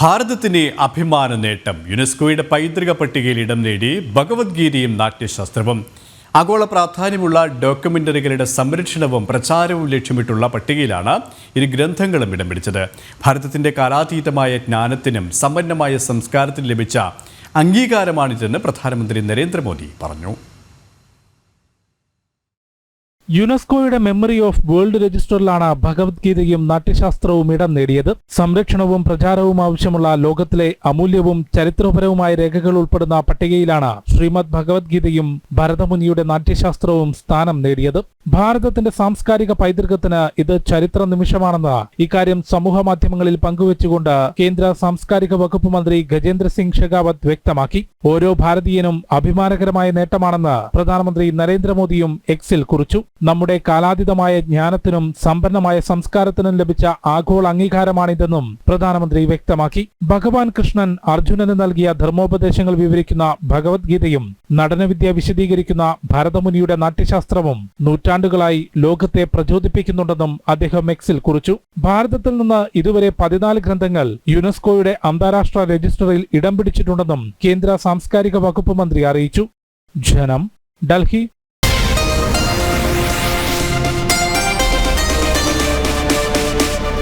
ഭാരതത്തിന് അഭിമാന നേട്ടം. യുനെസ്കോയുടെ പൈതൃക പട്ടികയിൽ ഇടം നേടി ഭഗവത്ഗീതയും നാട്യശാസ്ത്രവും. ആഗോള പ്രാധാന്യമുള്ള ഡോക്യുമെന്ററികളുടെ സംരക്ഷണവും പ്രചാരവും ലക്ഷ്യമിട്ടുള്ള പട്ടികയിലാണ് ഇരു ഗ്രന്ഥങ്ങളും ഇടം പിടിച്ചത്. ഭാരതത്തിന്റെ കാലാതീതമായ ജ്ഞാനത്തിനും സമ്പന്നമായ സംസ്കാരത്തിനും ലഭിച്ച അംഗീകാരമാണിതെന്ന് പ്രധാനമന്ത്രി നരേന്ദ്രമോദി പറഞ്ഞു. യുനെസ്കോയുടെ മെമ്മറി ഓഫ് വേൾഡ് രജിസ്റ്ററിലാണ് ഭഗവത്ഗീതയും നാട്യശാസ്ത്രവും ഇടം നേടിയത്. സംരക്ഷണവും പ്രചാരവും ആവശ്യമുള്ള ലോകത്തിലെ അമൂല്യവും ചരിത്രപരവുമായ രേഖകൾ ഉൾപ്പെടുന്ന പട്ടികയിലാണ് ശ്രീമദ് ഭഗവത്ഗീതയും ഭരതമുനിയുടെ നാട്യശാസ്ത്രവും സ്ഥാനം നേടിയത്. ഭാരതത്തിന്റെ സാംസ്കാരിക പൈതൃകത്തിന് ഇത് ചരിത്ര നിമിഷമാണെന്ന് ഇക്കാര്യം സമൂഹ മാധ്യമങ്ങളിൽ പങ്കുവച്ചുകൊണ്ട് കേന്ദ്ര സാംസ്കാരിക വകുപ്പ് മന്ത്രി ഗജേന്ദ്ര സിംഗ് ഷെഖാവത്ത് വ്യക്തമാക്കി. ഓരോ ഭാരതീയനും അഭിമാനകരമായ നേട്ടമാണെന്ന് പ്രധാനമന്ത്രി നരേന്ദ്രമോദിയും എക്സിൽ കുറിച്ചു. നമ്മുടെ കാലാതീതമായ ജ്ഞാനത്തിനും സമ്പന്നമായ സംസ്കാരത്തിനും ലഭിച്ച ആഗോള അംഗീകാരമാണിതെന്നും പ്രധാനമന്ത്രി വ്യക്തമാക്കി. ഭഗവാൻ കൃഷ്ണൻ അർജുനന് നൽകിയ ധർമ്മോപദേശങ്ങൾ വിവരിക്കുന്ന ഭഗവത്ഗീതയും നടനവിദ്യ വിശദീകരിക്കുന്ന ഭരതമുനിയുടെ നാട്യശാസ്ത്രവും നൂറ്റാണ്ടുകളായി ലോകത്തെ പ്രചോദിപ്പിക്കുന്നുണ്ടെന്നും അദ്ദേഹം എക്സിൽ കുറിച്ചു. ഭാരതത്തിൽ നിന്ന് ഇതുവരെ പതിനാല് ഗ്രന്ഥങ്ങൾ യുനെസ്കോയുടെ അന്താരാഷ്ട്ര രജിസ്റ്ററിൽ ഇടം പിടിച്ചിട്ടുണ്ടെന്നും കേന്ദ്ര സാംസ്കാരിക വകുപ്പ് മന്ത്രി അറിയിച്ചു. ജനം ഡൽഹി